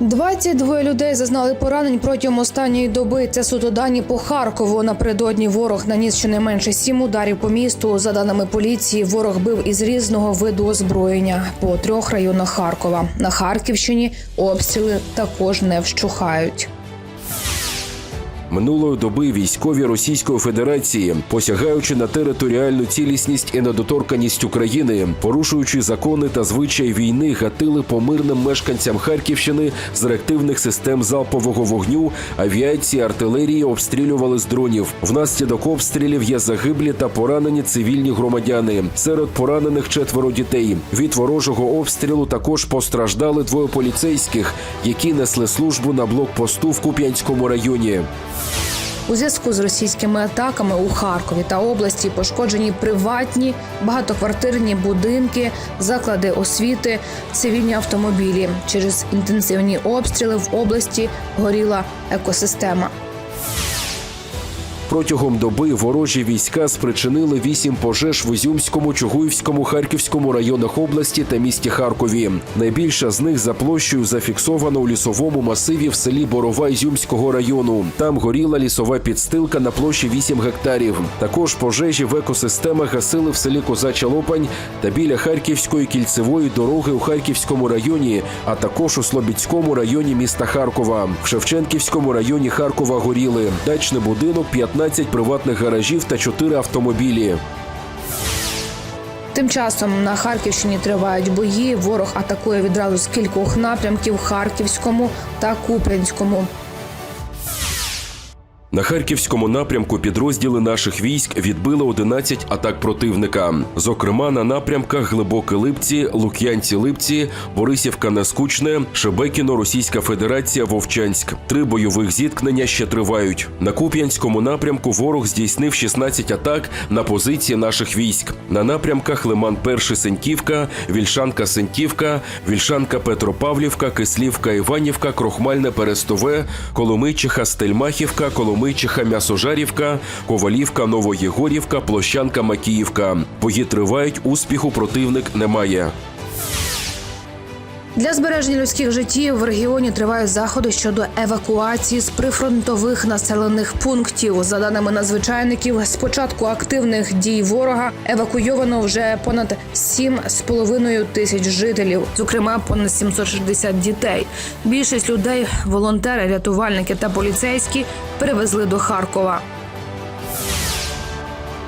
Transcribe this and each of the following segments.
22 людей зазнали поранень протягом останньої доби. Це суто дані по Харкову. Напередодні ворог наніс щонайменше сім ударів по місту. За даними поліції, ворог бив із різного виду озброєння по трьох районах Харкова. На Харківщині обстріли також не вщухають. Минулої доби військові Російської Федерації, посягаючи на територіальну цілісність і недоторканість України, порушуючи закони та звичаї війни, гатили по мирним мешканцям Харківщини з реактивних систем залпового вогню, авіації, артилерії обстрілювали з дронів. Внаслідок обстрілів є загиблі та поранені цивільні громадяни. Серед поранених четверо дітей. Від ворожого обстрілу також постраждали двоє поліцейських, які несли службу на блокпосту в Куп'янському районі. У зв'язку з російськими атаками у Харкові та області пошкоджені приватні багатоквартирні будинки, заклади освіти, цивільні автомобілі. Через інтенсивні обстріли в області горіла екосистема. Протягом доби ворожі війська спричинили вісім пожеж в Ізюмському, Чугуївському, Харківському районах області та місті Харкові. Найбільша з них за площею зафіксована у лісовому масиві в селі Борова Ізюмського району. Там горіла лісова підстилка на площі 8 гектарів. Також пожежі в екосистемах гасили в селі Козача Лопань та біля Харківської кільцевої дороги у Харківському районі, а також у Слобідському районі міста Харкова. В Шевченківському районі Харкова горіли дачний будинок, 15 приватних гаражів та 4 автомобілі. Тим часом на Харківщині тривають бої. Ворог атакує відразу з кількох напрямків Харківському та Куп'янському. На харківському напрямку підрозділи наших військ відбили 11 атак противника. Зокрема, на напрямках Глибокі Липці, Лук'янці Липці, Борисівка Нескучне, Шебекіно, Російська Федерація, Вовчанськ. Три бойових зіткнення ще тривають. На Куп'янському напрямку ворог здійснив 16 атак на позиції наших військ. На напрямках Лиман Перший Сеньківка, Вільшанка Сеньківка, Вільшанка Петропавлівка, Кислівка Іванівка, Крохмальне Перестове, Коломийчиха Стельмахівка, Коломийчиха М'ясожарівка, Ковалівка, Новоєгорівка, Площанка Макіївка. Бої тривають, успіху противник не має. Для збереження людських життів в регіоні тривають заходи щодо евакуації з прифронтових населених пунктів. За даними надзвичайників, з початку активних дій ворога евакуйовано вже понад 7,5 тисяч жителів, зокрема понад 760 дітей. Більшість людей, волонтери, рятувальники та поліцейські перевезли до Харкова.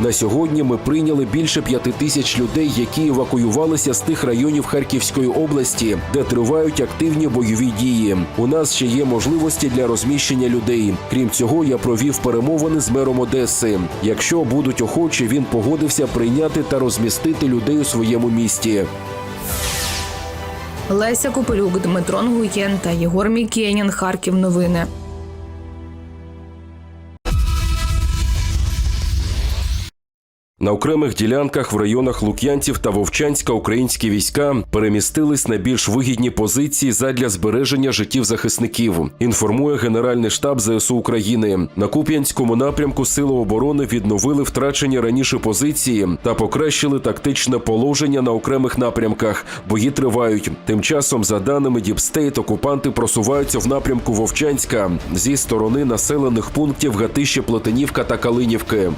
На сьогодні ми прийняли більше п'яти тисяч людей, які евакуювалися з тих районів Харківської області, де тривають активні бойові дії. У нас ще є можливості для розміщення людей. Крім цього, я провів перемовини з мером Одеси. Якщо будуть охочі, він погодився прийняти та розмістити людей у своєму місті. Леся Копилюк, Дмитро Нгуєн та Єгор Мікенін. Харків. Новини. На окремих ділянках в районах Лук'янців та Вовчанська українські війська перемістились на більш вигідні позиції задля збереження життів захисників. Інформує Генеральний штаб ЗСУ України. На Куп'янському напрямку Сили оборони відновили втрачені раніше позиції та покращили тактичне положення на окремих напрямках. Бої тривають. Тим часом, за даними Діпстейт, окупанти просуваються в напрямку Вовчанська зі сторони населених пунктів Гатище, Плетенівка та Калинівки.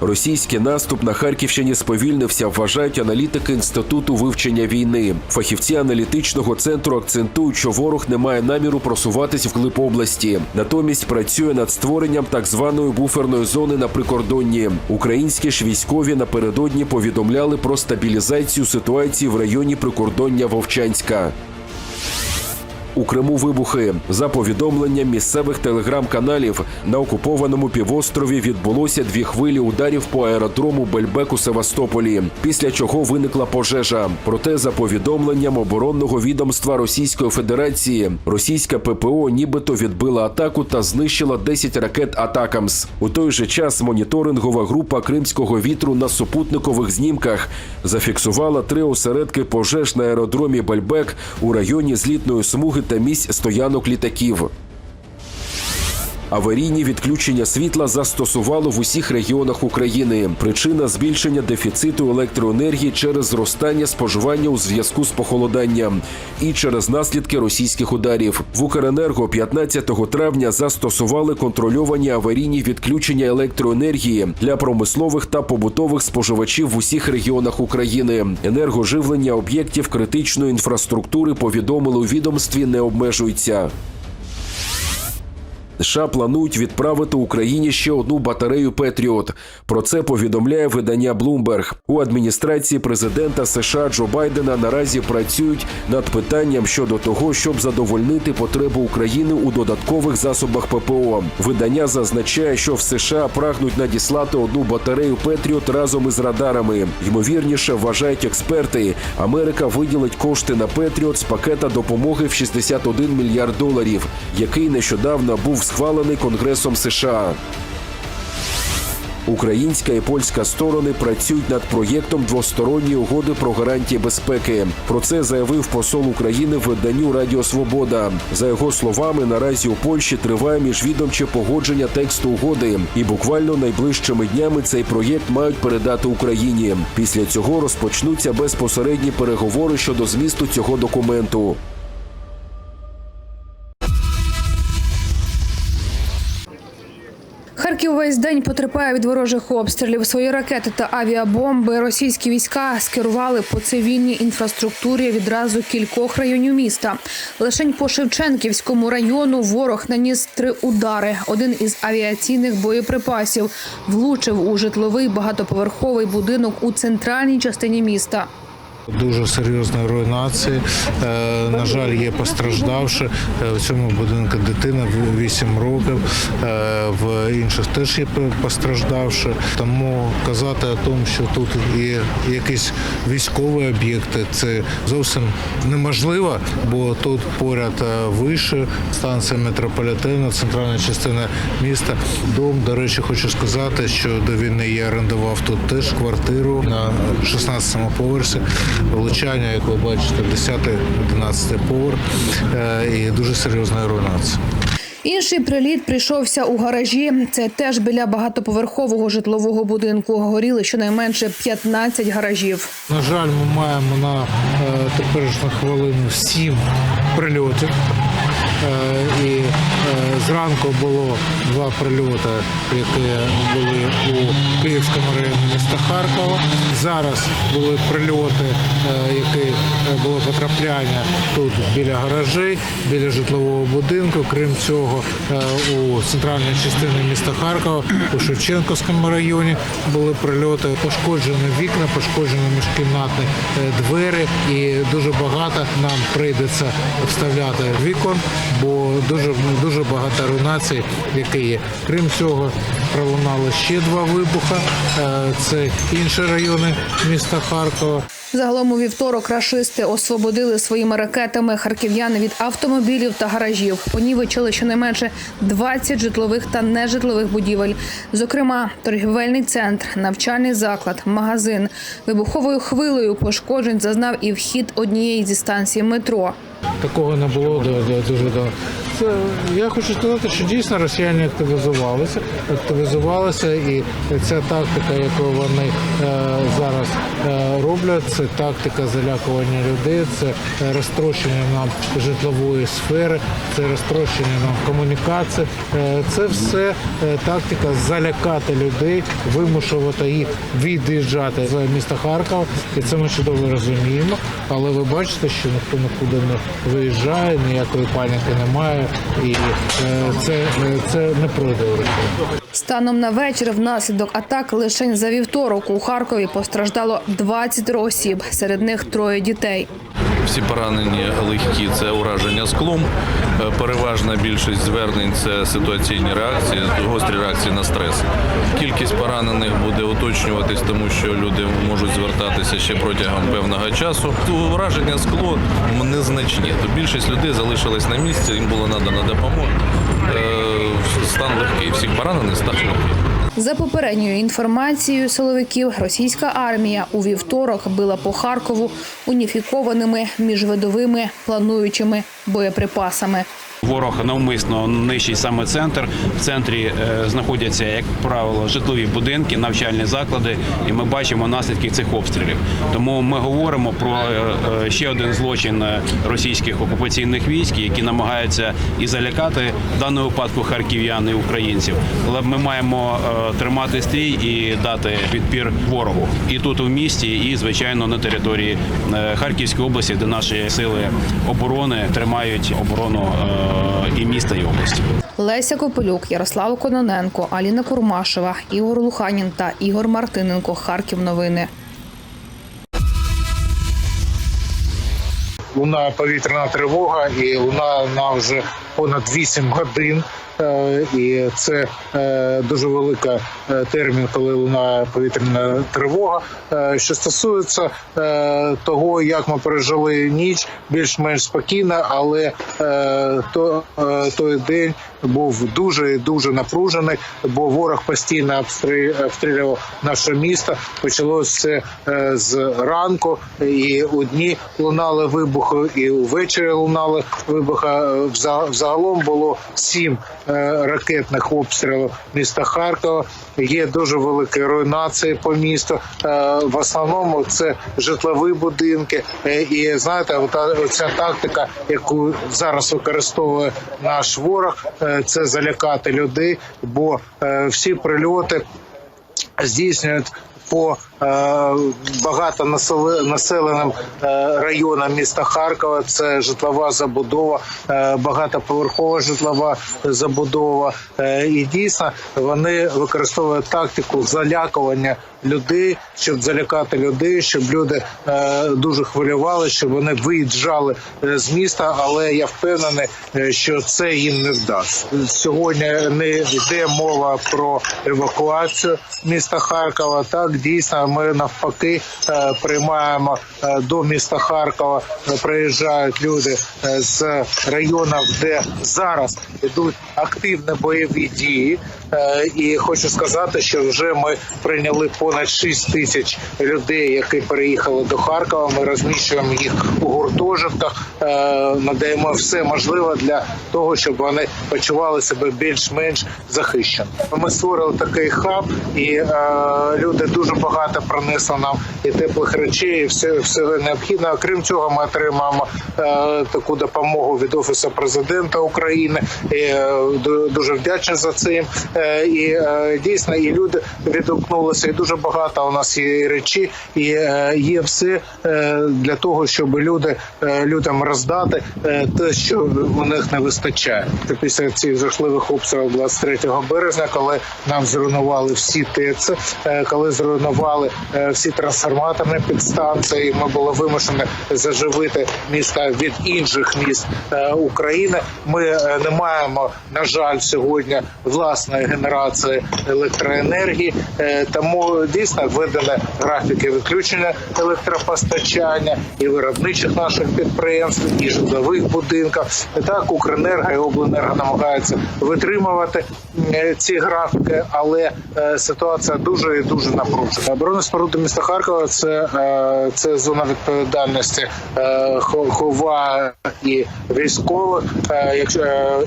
Російський наступ на Харківщині сповільнився, вважають аналітики інституту вивчення війни. Фахівці аналітичного центру акцентують, що ворог не має наміру просуватись вглиб області. Натомість працює над створенням так званої буферної зони на прикордонні. Українські ж військові напередодні повідомляли про стабілізацію ситуації в районі прикордоння Вовчанська. У Криму вибухи за повідомленням місцевих телеграм-каналів на окупованому півострові відбулося дві хвилі ударів по аеродрому Бельбек у Севастополі, після чого виникла пожежа. Проте, за повідомленням оборонного відомства Російської Федерації, російська ППО нібито відбила атаку та знищила 10 ракет Атакамс. У той же час моніторингова група кримського вітру на супутникових знімках зафіксувала три осередки пожеж на аеродромі Бельбек у районі злітної смуги та місць стоянок літаків. Аварійні відключення світла застосувало в усіх регіонах України. Причина збільшення дефіциту електроенергії через зростання споживання у зв'язку з похолоданням і через наслідки російських ударів. В Укренерго 15 травня застосували контрольовані аварійні відключення електроенергії для промислових та побутових споживачів в усіх регіонах України. Енергоживлення об'єктів критичної інфраструктури повідомили у відомстві не обмежується. США планують відправити Україні ще одну батарею Петріот. Про це повідомляє видання Bloomberg. У адміністрації президента США Джо Байдена наразі працюють над питанням щодо того, щоб задовольнити потребу України у додаткових засобах ППО. Видання зазначає, що в США прагнуть надіслати одну батарею Петріот разом із радарами. Ймовірніше вважають експерти. Америка виділить кошти на Петріот з пакета допомоги в 61 мільярд доларів, який нещодавно був схвалений Конгресом США. Українська і польська сторони працюють над проєктом двосторонньої угоди про гарантії безпеки. Про це заявив посол України в виданню Радіо Свобода. За його словами, наразі у Польщі триває міжвідомче погодження тексту угоди, і буквально найближчими днями цей проєкт мають передати Україні. Після цього розпочнуться безпосередні переговори щодо змісту цього документу. Харків весь день потерпає від ворожих обстрілів. Свої ракети та авіабомби російські війська скерували по цивільній інфраструктурі відразу кількох районів міста. Лишень по Шевченківському району ворог наніс три удари. Один із авіаційних боєприпасів влучив у житловий багатоповерховий будинок у центральній частині міста. Дуже серйозна руйнація. Е, На жаль, є постраждавши. Е, В цьому будинку дитина 8 років, е, в інших теж є постраждавши. Тому казати о тому, що тут є якісь військові об'єкти, це зовсім неможливо, бо тут поряд вище станція метрополітену, центральна частина міста. Дом, до речі, хочу сказати, що до війни я орендував тут теж квартиру на 16-му поверсі. Влучання, як ви бачите, 10-11 поверх е, і дуже серйозна руйнація. Інший приліт прийшовся у гаражі. Це теж біля багатоповерхового житлового будинку. Горіли щонайменше 15 гаражів. На жаль, ми маємо на е, теперішню хвилину сім прильотів. Е, і зранку було два прильоти, які були у Київському районі міста Харкова. Зараз були прильоти, е, які е, було потрапляння тут біля гаражей, біля житлового будинку. Крім цього, е, у центральній частині міста Харкова, у Шевченківському районі були прильоти, пошкоджені вікна, пошкоджені міжкімнатні двері, і дуже багато нам прийдеться вставляти вікон, бо дуже дуже багато руйнацій, які є. Крім цього, пролунали ще два вибуха. Е, Це інші райони міста Харкова. Загалом у вівторок рашисти освободили своїми ракетами харків'яни від автомобілів та гаражів. Понівечили щонайменше 20 житлових та нежитлових будівель. Зокрема, торгівельний центр, навчальний заклад, магазин. Вибуховою хвилею пошкоджень зазнав і вхід однієї зі станцій метро. Такого не було дуже давно. Це я хочу сказати, що дійсно росіяни активізувалися, активізувалися, і ця тактика, яку вони е, зараз е, роблять, це тактика залякування людей, це розтрощення нам житлової сфери, це розтрощення нам комунікації. Е, це все е, тактика залякати людей, вимушувати їх від'їжджати з міста Харкова, і це ми чудово розуміємо. Але ви бачите, що ніхто нікуди не виїжджає, ніякої паніки немає, і е, це, е, це не пройде Станом на вечір внаслідок атак лише за вівторок у Харкові постраждало 20 осіб, серед них троє дітей. Всі поранені легкі це ураження склом. Е, Переважна більшість звернень це ситуаційні реакції, гострі реакції на стрес. Кількість поранених буде уточнюватись, тому що люди можуть звертатися ще протягом певного часу. Ураження скло незначні. То більшість людей залишилась на місці, їм було надана допомога. Е, Стан легкий. Всіх поранених стан легкий. За попередньою інформацією силовиків, російська армія у вівторок била по Харкову уніфікованими міжвидовими плануючими боєприпасами. Ворог навмисно нищить саме центр. В центрі е, знаходяться, як правило, житлові будинки, навчальні заклади, і ми бачимо наслідки цих обстрілів. Тому ми говоримо про е, е, ще один злочин російських окупаційних військ, які намагаються і залякати в даному випадку харків'ян і українців. Але ми маємо тримати стрій і дати відпір ворогу і тут у місті, і звичайно на території Харківської області, де наші сили оборони тримають оборону і міста і області. Леся Копилюк, Ярослав Кононенко, Аліна Курмашева, Ігор Луханін та Ігор Мартиненко. Харків новини. Луна повітряна тривога, і луна на вже понад 8 годин. Е, І це е, дуже велика е, термін, коли лунає повітряна тривога. Що стосується того, як ми пережили ніч, більш-менш спокійно, але то той день був дуже дуже напружений, бо ворог постійно обстрі- обстрілював наше місто. Почалося з ранку, і у дні лунали вибухи, і увечері лунали вибухи. Взагалом було сім ракетних обстрілів міста Харкова. Є дуже великі руйнації по місту. Е, В основному це житлові будинки. Е, І знаєте, оця тактика, яку зараз використовує наш ворог, е, це залякати людей, бо е, всі прильоти здійснюють по е, багатонаселеним е, районам міста Харкова. Це житлова забудова, е, багатоповерхова житлова забудова. І дійсно вони використовують тактику залякування людей, щоб залякати людей, щоб люди дуже хвилювали, щоб вони виїжджали з міста. Але я впевнений, що це їм не вдасться. Сьогодні не йде мова про евакуацію міста Харкова. Так дійсно, ми навпаки е, приймаємо е, до міста Харкова. е, Приїжджають люди з районів, де зараз йдуть активні бойові дії. Е, І хочу сказати, що вже ми прийняли понад 6 тисяч людей, які переїхали до Харкова. Ми розміщуємо їх у гуртожитках, е, надаємо все можливе для того, щоб вони почували себе більш-менш захищено. Ми створили такий хаб, і е, люди дуже багато принесли нам і теплих речей, і все, все необхідне. Окрім цього, ми отримаємо таку допомогу від офісу президента України. І, дуже вдячні за це. Е, і е, дійсно, і люди відгукнулися. І дуже багато у нас є речі, і е, є все для того, щоб люди людям роздати те, що у них не вистачає. Після цих жахливих обстрілів 23 березня, коли нам зруйнували всі ТЕЦ, коли зруйнували всі трансформаторні підстанції, ми були вимушені заживити міста від інших міст України. Ми не маємо, на жаль, сьогодні власної генерації електроенергії, Е, тому дійсно введені графіки відключення електропостачання і виробничих наших підприємств, і житлових будинків. Так Укренерго і обленерго намагаються витримувати е, ці графіки, але е, ситуація дуже і дуже напружена. Оборонна споруда міста Харкова це, це зона відповідальності хова і військових. Якщо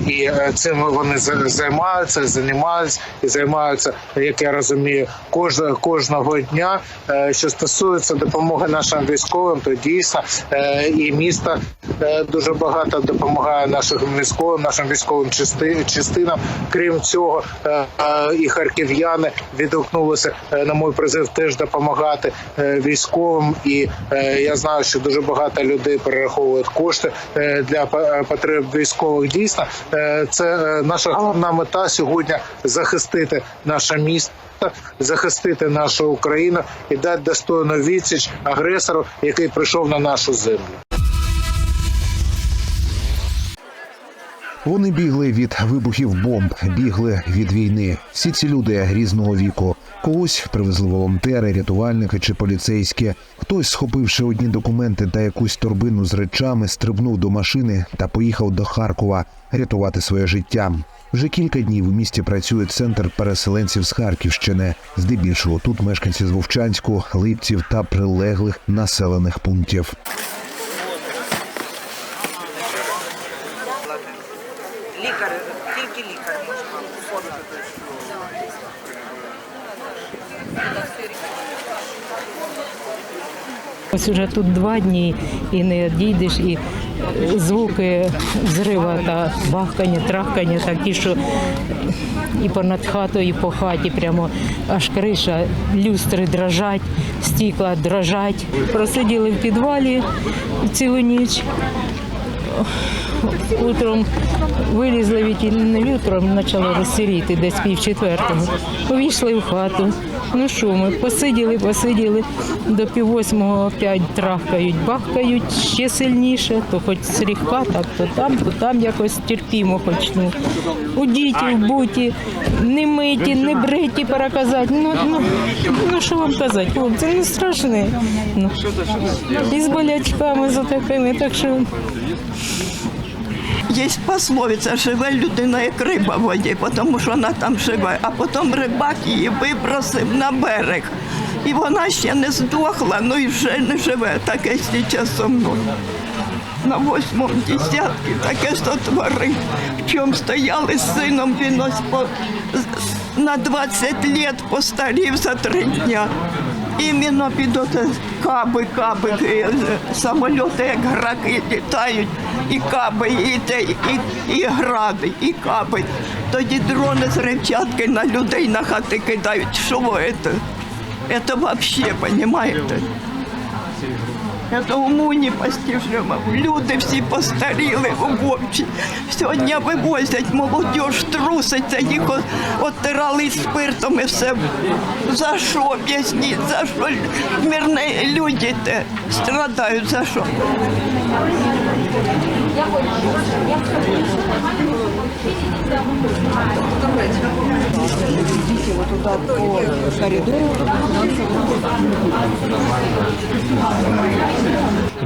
і е, цим вони за- займаються, займаються і займаються, як я розумію, кожного кожного дня. Е, Що стосується допомоги нашим військовим, то дійсно е, і місто е, дуже багато допомагає нашим військовим, нашим військовим части- частинам. Крім цього, і харків'яни відгукнулися на мій призив теж допомагати військовим. І я знаю, що дуже багато людей перераховують кошти для потреб військових. Дійсно, це наша головна мета сьогодні захистити наше місто. Захистити нашу Україну і дати достойну відсіч агресору, який прийшов на нашу землю. Вони бігли від вибухів бомб, бігли від війни. Всі ці люди різного віку. Когось привезли волонтери, рятувальники чи поліцейські. Хтось, схопивши одні документи та якусь торбину з речами, стрибнув до машини та поїхав до Харкова рятувати своє життя. Вже кілька днів у місті працює центр переселенців з Харківщини. Здебільшого тут мешканці з Вовчанську, Липців та прилеглих населених пунктів. Ось уже тут два дні і не дійдеш, і звуки взрива та бахкання, трахкання такі, що і понад хатою, і по хаті прямо аж криша, люстри дрожать, стікла дрожать. Просиділи в підвалі цілу ніч. Утром вилізли від не утром почало розсиріти десь пів четвертого. Увійшли в хату. Ну що ми, посиділи, посиділи, до пів восьмого опять трахкають, бахкають ще сильніше, то хоч слегка, так то там, то там якось терпімо хоч. Ну. У діті, в буті, не миті, не бриті, переказати. Ну, ну, ну що вам казати, хлопці, не страшне. Ну. І з болячками за такими, так що Є пословиця, живе людина як риба в воді, тому що вона там живе, а потім рибак її вибросив на берег. І вона ще не здохла, ну і вже не живе. Таке зараз зо мною. На восьмому десятки таке сотворив. В чому стояли з сином, він ось по, на 20 лет постарів за три дня. Іменно під оте каби, каби, самоліти, як граки літають, і каби, і, те, і, і гради, і каби. Тоді дрони з ревчатки на людей на хати кидають. Що це? Це взагалі, розумієте? Это уму непостижимо. Люди всі постаріли вовчі. Сьогодні вивозять молодіж, труситься, їх от- оттирали спиртом і все. За що об'ясніть? За що мирні люди те страдають? За що? Идите вот туда по коридору.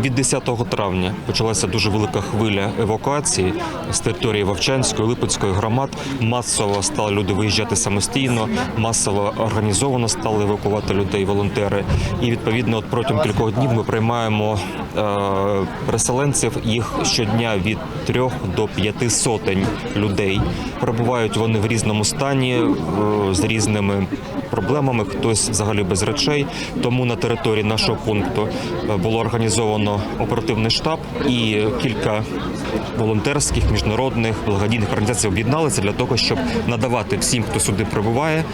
Від 10 травня почалася дуже велика хвиля евакуації з території Вовчанської, Липецької громад. Масово стали люди виїжджати самостійно, масово організовано стали евакувати людей волонтери. І відповідно, от протягом кількох днів ми приймаємо е, переселенців. Їх щодня від трьох до п'яти сотень людей. Перебувають вони в різному стані е, з різними проблемами. Хтось взагалі без речей. Тому на території нашого пункту е, було організовано оперативний штаб і кілька волонтерських міжнародних благодійних організацій об'єдналися для того, щоб надавати всім, хто сюди прибуває,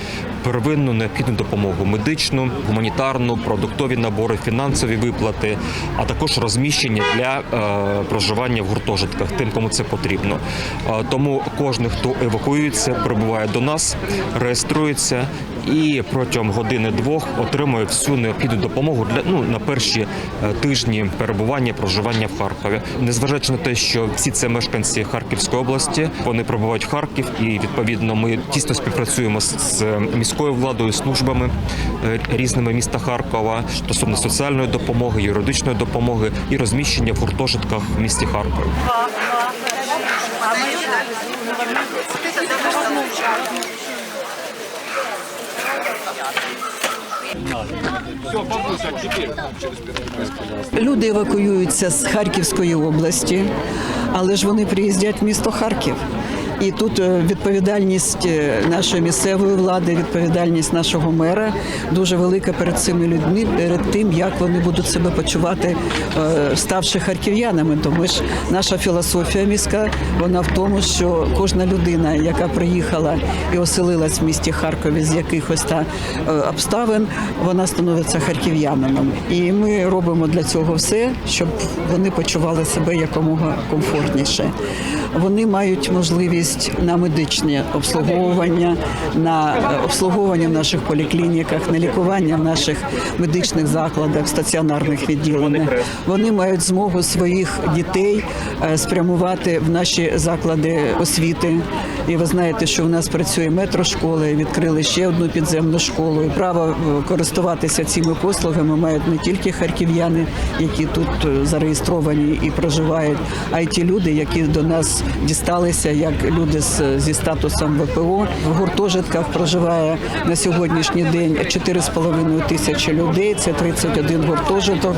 первинну необхідну допомогу медичну, гуманітарну, продуктові набори, фінансові виплати, а також розміщення для е, проживання в гуртожитках, тим, кому це потрібно. Е, тому кожен, хто евакуюється, прибуває до нас, реєструється і протягом години-двох отримує всю необхідну допомогу для ну на перші е, тижні перебування, проживання в Харкові. Незважаючи на те, що всі це мешканці Харківської області, вони прибувають в Харків, і відповідно ми тісно співпрацюємо з, з міською владою, службами е, різними міста Харкова стосовно соціальної допомоги, юридичної допомоги і розміщення в гуртожитках в місті Харкові. Люди евакуюються з Харківської області, але ж вони приїздять в місто Харків. І тут е, відповідальність е, нашої місцевої влади, відповідальність нашого мера дуже велика перед цими людьми, перед тим, як вони будуть себе почувати, е, ставши харків'янами. Тому ж наша філософія міська вона в тому, що кожна людина, яка приїхала і оселилась в місті Харкові з якихось та обставин, вона становиться харків'янином. І ми робимо для цього все, щоб вони почували себе якомога комфортніше. Вони мають можливість на медичне обслуговування, на е, обслуговування в наших поліклініках, на лікування в наших медичних закладах, стаціонарних відділеннях. Вони мають змогу своїх дітей е, спрямувати в наші заклади освіти. І ви знаєте, що в нас працює метрошкола, і відкрили ще одну підземну школу. І право е, користуватися цими послугами мають не тільки харків'яни, які тут е, зареєстровані і проживають, а й ті люди, які до нас дісталися, як люди з, зі статусом ВПО. В гуртожитках проживає на сьогоднішній день 4,5 тисячі людей. Це 31 гуртожиток.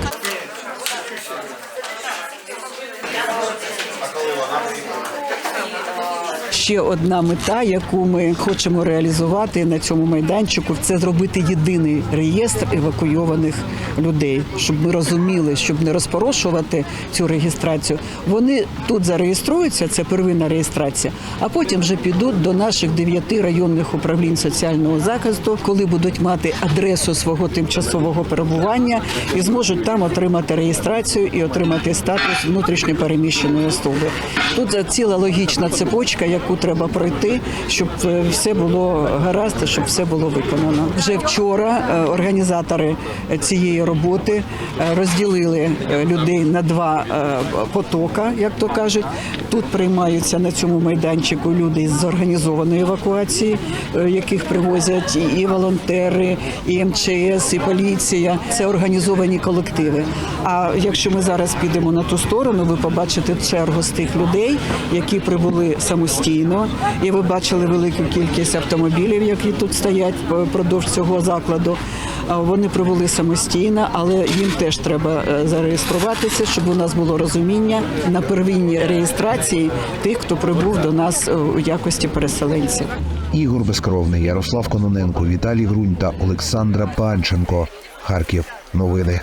Ще одна мета, яку ми хочемо реалізувати на цьому майданчику, це зробити єдиний реєстр евакуйованих людей, щоб ми розуміли, щоб не розпорошувати цю реєстрацію. Вони тут зареєструються, це первинна реєстрація, а потім вже підуть до наших дев'яти районних управлінь соціального захисту, коли будуть мати адресу свого тимчасового перебування і зможуть там отримати реєстрацію і отримати статус внутрішньо переміщеної особи. Тут ціла логічна цепочка, яку треба пройти, щоб е, все було гаразд, щоб все було виконано. Вже вчора е, організатори цієї роботи е, розділили людей на два потока, як то кажуть. Тут приймаються на цьому майданчику люди з організованої евакуації, яких привозять і волонтери, і МЧС, і поліція. Це організовані колективи. А якщо ми зараз підемо на ту сторону, ви побачите чергу з тих людей, які прибули самостійно, і ви бачили велику кількість автомобілів, які тут стоять впродовж цього закладу. Вони прибули самостійно, але їм теж треба е, зареєструватися, щоб у нас було розуміння на первинній реєстрації тих, хто прибув до нас е, у якості переселенців. Ігор Безкровний, Ярослав Кононенко, Віталій Грунь та Олександра Панченко. Харків. Новини.